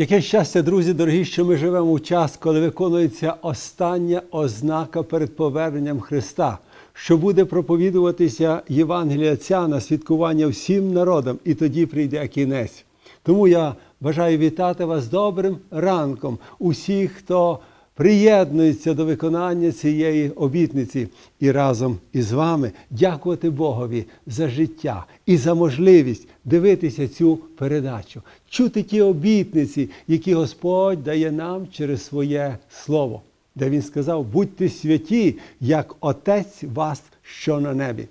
Яке щастя, друзі, дорогі, що ми живемо у час, коли виконується остання ознака перед поверненням Христа, що буде проповідуватися Євангелія ця на святкування всім народам, і тоді прийде кінець. Тому я бажаю вітати вас добрим ранком, усіх, хто приєднується до виконання цієї обітниці, і разом із вами дякувати Богові за життя і за можливість дивитися цю передачу, чути ті обітниці, які Господь дає нам через своє слово, де Він сказав: будьте святі, як Отець вас, що на небі.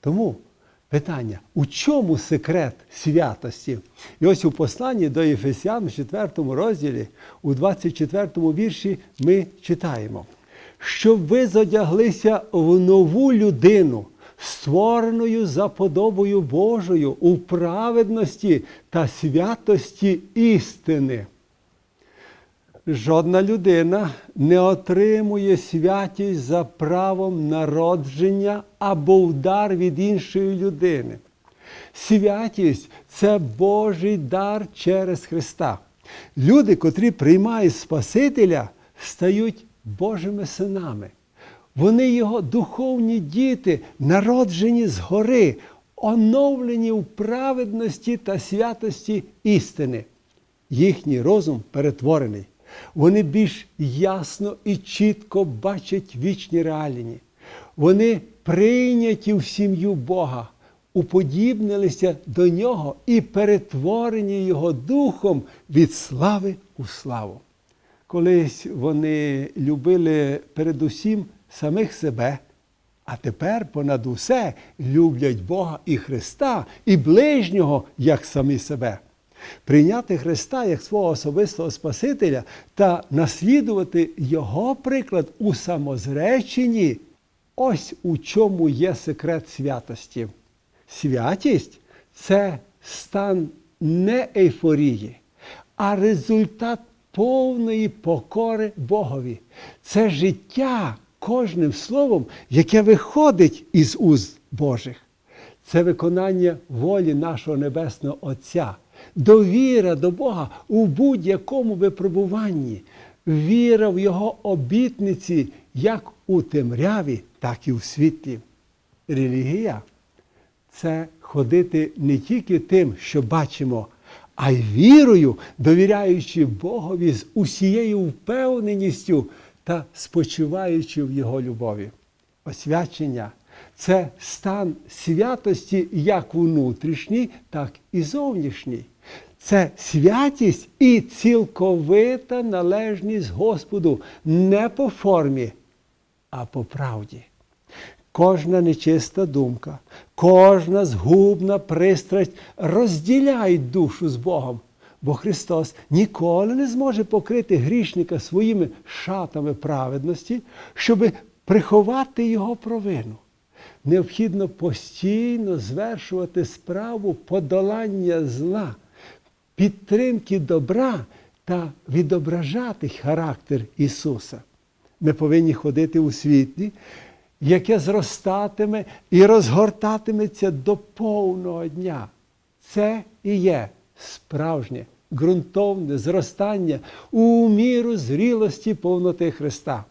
Тому питання: у чому секрет святості? І ось у посланні до Єфесян, в 4 розділі, у 24 вірші, ми читаємо, щоб ви зодяглися в нову людину, створеною за подобою Божою у праведності та святості істини. Жодна людина не отримує святість за правом народження або удар від іншої людини. Святість це Божий дар через Христа. Люди, котрі приймають Спасителя, стають Божими синами. Вони його духовні діти, народжені згори, оновлені в праведності та святості істини. Їхній розум перетворений. Вони більш ясно і чітко бачать вічні реалії. Вони прийняті в сім'ю Бога, уподібнилися до нього і перетворені Його духом від слави у славу. Колись вони любили передусім самих себе, а тепер понад усе люблять Бога і Христа, і ближнього, як самі себе. Прийняти Христа як свого особистого Спасителя та наслідувати Його приклад у самозреченні ось у чому є секрет святості. Святість це стан не ейфорії, а результат повної покори Богові. Це життя кожним словом, яке виходить із уст Божих. Це виконання волі нашого Небесного Отця, довіра до Бога у будь-якому випробуванні, віра в Його обітниці як у темряві, так і у світлі. Релігія це ходити не тільки тим, що бачимо, а й вірою, довіряючи Богові з усією впевненістю та спочиваючи в Його любові. Освячення це стан святості як внутрішній, так і зовнішній. Це святість і цілковита належність Господу не по формі, а по правді. Кожна нечиста думка, кожна згубна пристрасть розділяють душу з Богом, бо Христос ніколи не зможе покрити грішника своїми шатами праведності, щоби приховати його провину. Необхідно постійно звершувати справу подолання зла, підтримки добра та відображати характер Ісуса. Ми повинні ходити у світлі, яке зростатиме і розгортатиметься до повного дня. Це і є справжнє ґрунтовне зростання у міру зрілості повноти Христа.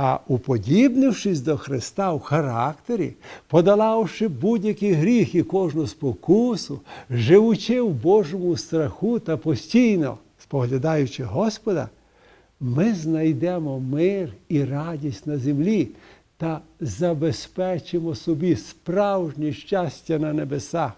А уподібнившись до Христа в характері, подолавши будь-які гріх і кожну спокусу, живучи в Божому страху та постійно споглядаючи Господа, ми знайдемо мир і радість на землі та забезпечимо собі справжнє щастя на небесах.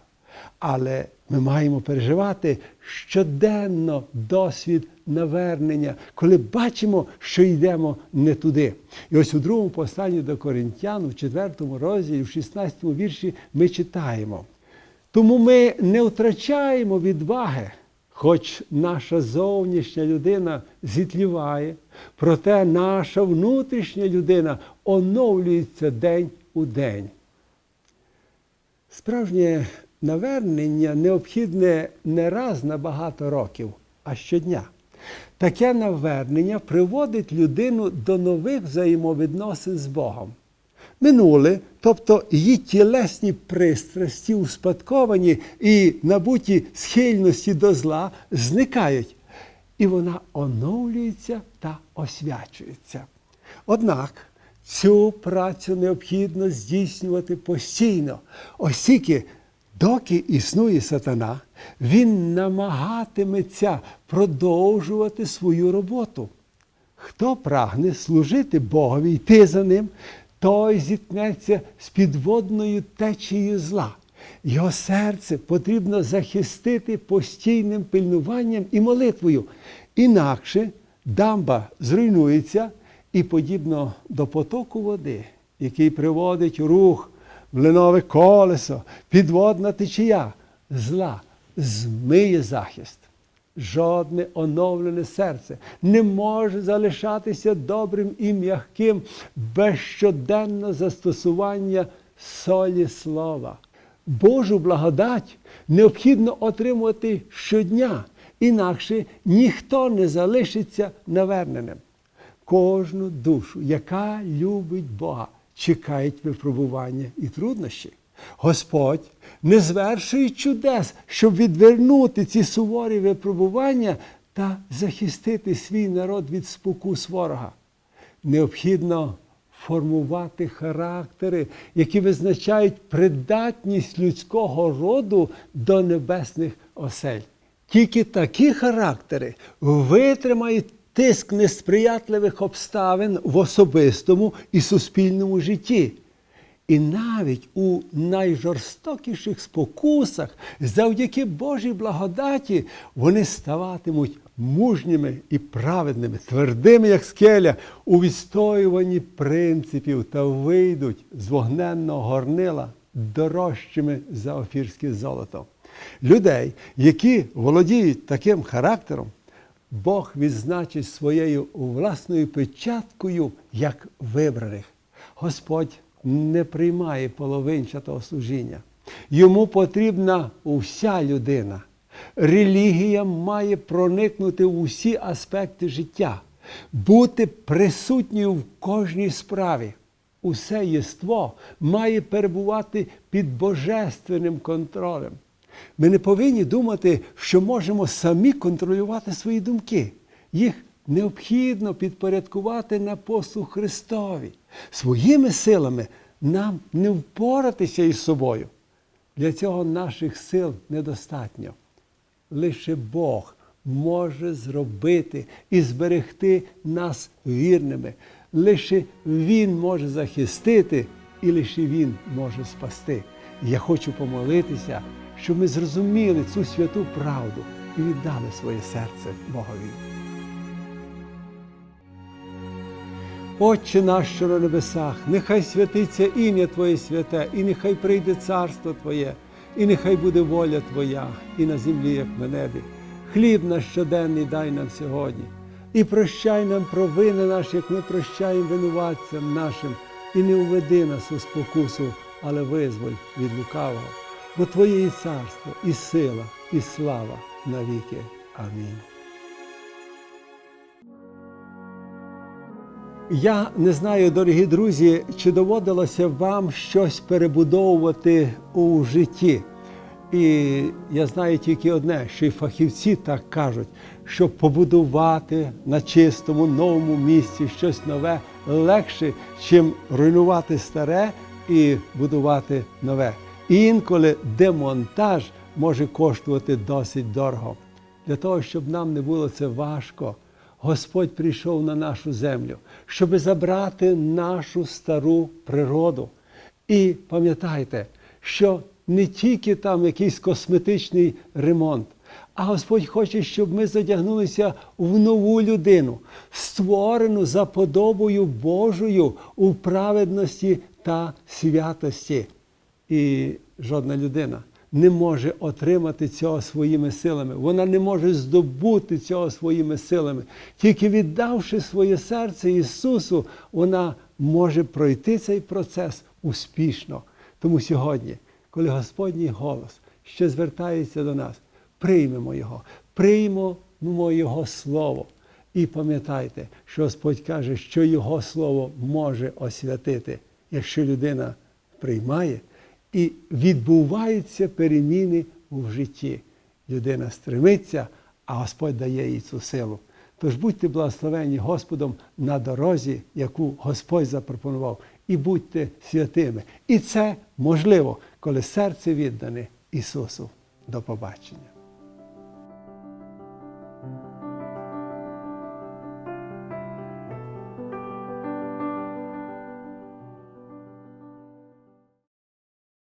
Але ми маємо переживати щоденно досвід навернення, коли бачимо, що йдемо не туди. І ось у другому посланні до Коринтян, в 4 розділі, в 16 вірші, ми читаємо. Тому ми не втрачаємо відваги, хоч наша зовнішня людина зітліває, проте наша внутрішня людина оновлюється день у день. Справжнє навернення необхідне не раз на багато років, а щодня. Таке навернення приводить людину до нових взаємовідносин з Богом. Минуле, тобто її тілесні пристрасті, успадковані і набуті схильності до зла, зникають. і вона оновлюється та освячується. Однак цю працю необхідно здійснювати постійно, оскільки, доки існує сатана, він намагатиметься продовжувати свою роботу. Хто прагне служити Богові, йти за ним, той зіткнеться з підводною течією зла. Його серце потрібно захистити постійним пильнуванням і молитвою. Інакше дамба зруйнується і подібно до потоку води, який приводить рух млинове колесо, підводна течія, зла змиє захист. Жодне оновлене серце не може залишатися добрим і м'яким без щоденного застосування солі слова. Божу благодать необхідно отримувати щодня, інакше ніхто не залишиться наверненим. Кожну душу, яка любить Бога, чекають випробування і труднощі. Господь не звершує чудес, щоб відвернути ці суворі випробування та захистити свій народ від спокус ворога. Необхідно формувати характери, які визначають придатність людського роду до небесних осель. Тільки такі характери витримають тиск несприятливих обставин в особистому і суспільному житті. І навіть у найжорстокіших спокусах, завдяки Божій благодаті, вони ставатимуть мужніми і праведними, твердими, як скеля, у відстоюванні принципів та вийдуть з вогненного горнила дорожчими за офірське золото. Людей, які володіють таким характером, Бог відзначить своєю власною печаткою як вибраних. Господь не приймає половинчатого служіння. Йому потрібна уся людина. Релігія має проникнути в усі аспекти життя, бути присутньою в кожній справі. Усе єство має перебувати під божественним контролем. Ми не повинні думати, що можемо самі контролювати свої думки. Їх необхідно підпорядкувати на послуг Христові. Своїми силами нам не впоратися із собою. Для цього наших сил недостатньо. Лише Бог може зробити і зберегти нас вірними. Лише Він може захистити, і лише Він може спасти. Я хочу помолитися, щоб ми зрозуміли цю святу правду і віддали своє серце Богові. Отче наш, що на небесах, нехай святиться ім'я Твоє святе, і нехай прийде царство Твоє, і нехай буде воля Твоя, і на землі, як на небі. Хліб наш щоденний дай нам сьогодні, і прощай нам провини наші, як ми прощаємо винуватцям нашим, і не уведи нас у спокусу, але визволь від лукавого. Бо Твоє і царство, і сила, і слава навіки. Амінь. Я не знаю, дорогі друзі, чи доводилося вам щось перебудовувати у житті. І я знаю тільки одне, що і фахівці так кажуть, що побудувати на чистому новому місці щось нове легше, чим руйнувати старе і будувати нове. І інколи демонтаж може коштувати досить дорого. Для того, щоб нам не було це важко. Господь прийшов на нашу землю, щоб забрати нашу стару природу. І пам'ятайте, що не тільки там якийсь косметичний ремонт, а Господь хоче, щоб ми задягнулися в нову людину, створену за подобою Божою у праведності та святості. І жодна людина не може отримати цього своїми силами. Вона не може здобути цього своїми силами. Тільки віддавши своє серце Ісусу, вона може пройти цей процес успішно. Тому сьогодні, коли Господній голос ще звертається до нас, приймемо Його, приймемо Його Слово. І пам'ятайте, що Господь каже, що Його Слово може освятити, якщо людина приймає. І відбуваються переміни в житті. Людина стремиться, а Господь дає їй цю силу. Тож будьте благословені Господом на дорозі, яку Господь запропонував, і будьте святими. І це можливо, коли серце віддане Ісусу. До побачення.